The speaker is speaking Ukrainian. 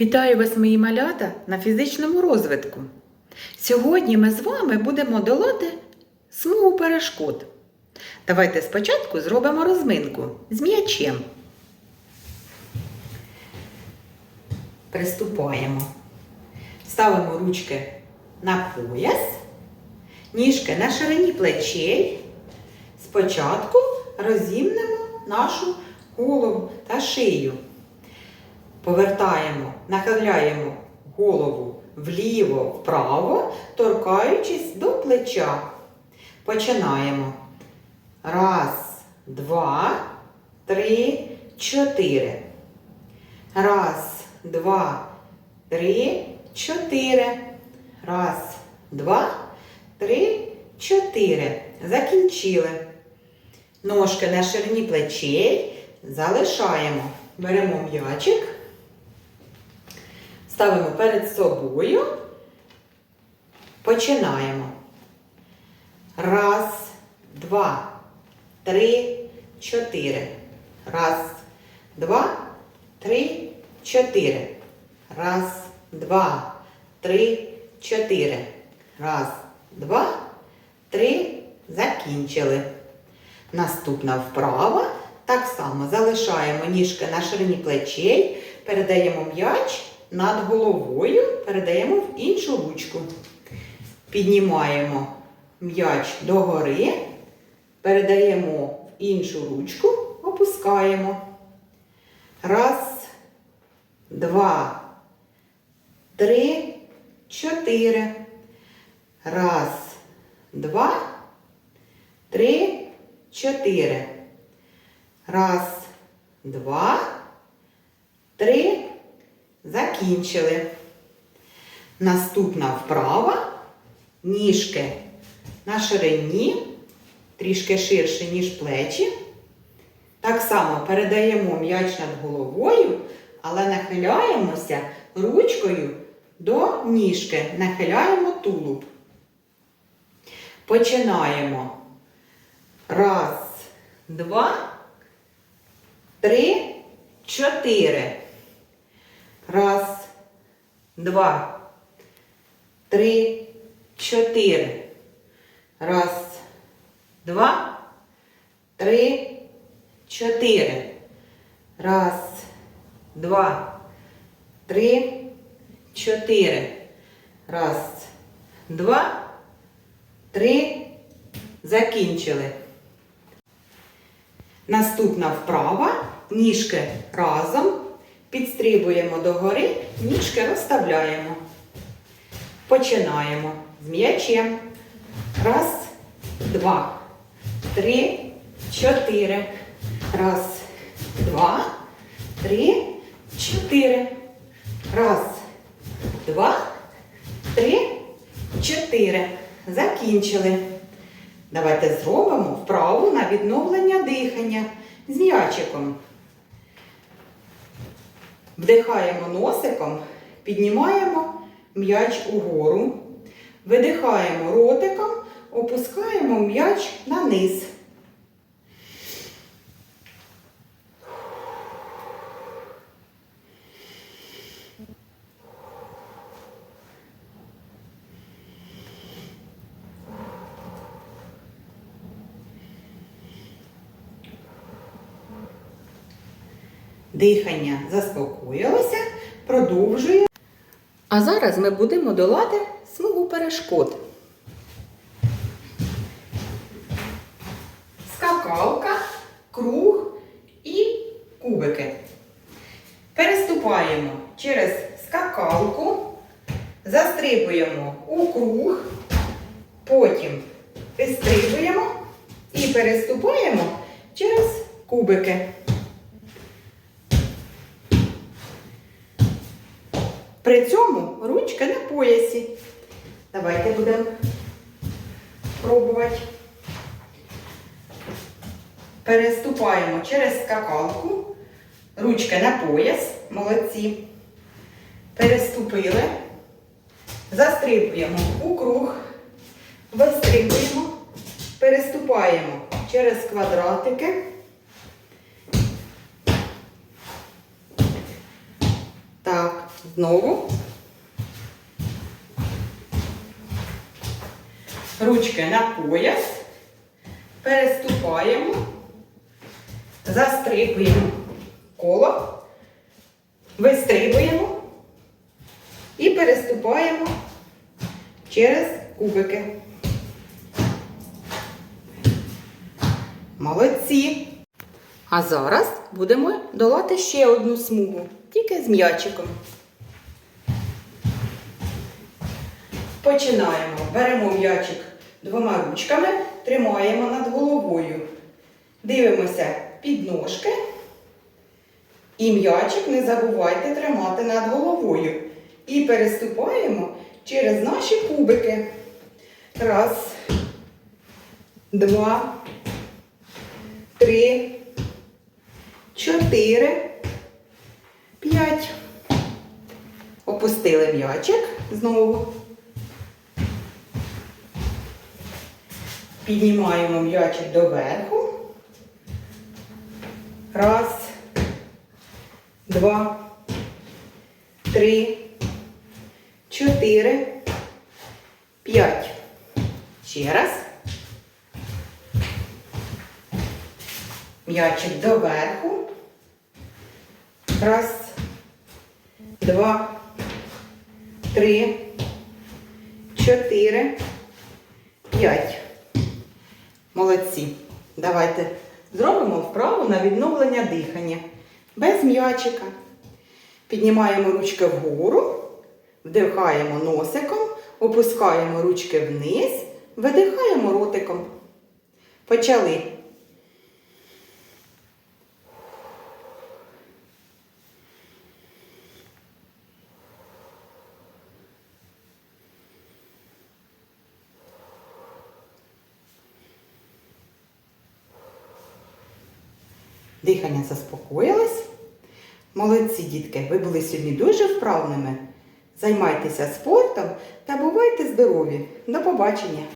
Вітаю вас, мої малята, на фізичному розвитку. Сьогодні ми з вами будемо долати смугу перешкод. Давайте спочатку зробимо розминку з м'ячем. Приступаємо. Ставимо ручки на пояс, ніжки на ширині плечей. Спочатку розімнемо нашу голову та шию. Повертаємо, нахиляємо голову вліво, вправо, торкаючись до плеча. Починаємо. Раз, два, три, чотири. Раз, два, три, чотири. Раз, два, три, чотири. Закінчили. Ножки на ширині плечей залишаємо. Беремо м'ячик, ставимо перед собою, починаємо. Раз, два, три, чотири. Раз, два, три, чотири. Раз, два, три, чотири. Раз, два, три. Закінчили. Наступна вправа. Так само залишаємо ніжки на ширині плечей, передаємо м'яч над головою, передаємо в іншу ручку. Піднімаємо м'яч догори, передаємо в іншу ручку, опускаємо. Раз, два, три, чотири. Раз, два, три, чотири. Раз, два, три. Закінчили. Наступна вправа. Ніжки на ширині, трішки ширше, ніж плечі. Так само передаємо м'яч над головою, але нахиляємося ручкою до ніжки. Нахиляємо тулуб. Починаємо. Раз, два три, чотири. Раз, два, три, чотири. Раз, два, три, чотири. Раз, два, три, чотири. Раз, два, три. Закінчили. Наступна вправа. Ніжки разом. Підстрибуємо догори, ніжки розставляємо. Починаємо з м'ячем. Раз, два, три, чотири. Раз, два, три, чотири. Раз, два, три, чотири. Закінчили. Давайте зробимо вправу на відновлення дихання з м'ячиком. Вдихаємо носиком, піднімаємо м'яч угору. Видихаємо ротиком, опускаємо м'яч на низ. Дихання заспокоїлося, продовжує. А зараз ми будемо долати смугу перешкод. Скакалка, круг і кубики. Переступаємо через скакалку, застрибуємо у круг, потім підстрибуємо і переступаємо через кубики. При цьому ручка на поясі. Давайте будемо пробувати. Переступаємо через скакалку. Ручка на пояс. Молодці. Переступили. Застрибуємо у круг. Вистрибуємо. Переступаємо через квадратики. Так, Знову. Ручки на пояс. Переступаємо. Застрибуємо коло. Вистрибуємо. І переступаємо через кубики. Молодці! А зараз будемо долати ще одну смугу, тільки з м'ячиком. Починаємо. Беремо м'ячик двома ручками, тримаємо над головою. Дивимося під ножки. І м'ячик не забувайте тримати над головою. І переступаємо через наші кубики. Раз, два, три, чотири, п'ять. Опустили м'ячик знову. Піднімаємо м'ячик доверху. Раз, два, три, чотири, п'ять. Ще раз. М'ячик доверху. Раз, два, три, чотири, п'ять. Молодці. Давайте зробимо вправу на відновлення дихання. Без м'ячика. Піднімаємо ручки вгору, вдихаємо носиком, опускаємо ручки вниз, видихаємо ротиком. Почали. Дихання заспокоїлось. Молодці, дітки, ви були сьогодні дуже вправними. Займайтеся спортом та бувайте здорові. До побачення!